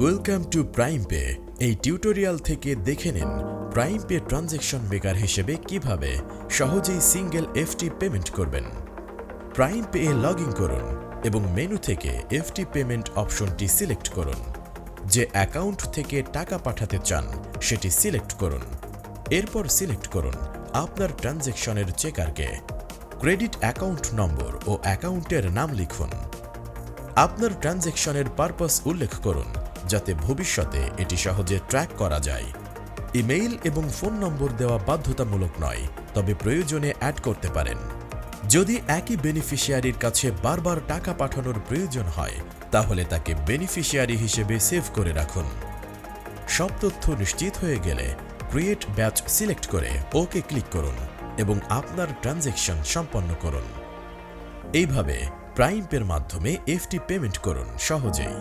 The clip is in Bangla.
ওয়েলকাম টু প্রাইম পে এই টিউটোরিয়াল থেকে দেখে নিন প্রাইম পে ট্রানজ্যাকশন মেকার হিসেবে কীভাবে সহজেই সিঙ্গেল এফটি পেমেন্ট করবেন। প্রাইম পে লগ ইন করুন এবং মেনু থেকে এফটি পেমেন্ট অপশনটি সিলেক্ট করুন। যে অ্যাকাউন্ট থেকে টাকা পাঠাতে চান, সেটি সিলেক্ট করুন। এরপর সিলেক্ট করুন আপনার ট্রানজ্যাকশনের চেকারকে ক্রেডিট অ্যাকাউন্ট নম্বর ও অ্যাকাউন্টের নাম লিখুন। আপনার ট্রানজ্যাকশনের পারপাস উল্লেখ করুন। যাতে ভবিষ্যতে এটি সহজে ট্র্যাক করা যায়। ইমেইল এবং ফোন নম্বর দেওয়া বাধ্যতামূলক নয়, তবে প্রয়োজনে অ্যাড করতে পারেন। যদি একই বেনিফিশিয়ারির কাছে বারবার টাকা পাঠানোর প্রয়োজন হয়, তাহলে তাকে বেনিফিশিয়ারি হিসেবে সেভ করে রাখুন। সব তথ্য নিশ্চিত হয়ে গেলে ক্রিয়েট ব্যাচ সিলেক্ট করে ওকে ক্লিক করুন এবং আপনার ট্রানজ্যাকশন সম্পন্ন করুন। এইভাবে প্রাইম পের মাধ্যমে এফটি পেমেন্ট করুন সহজেই।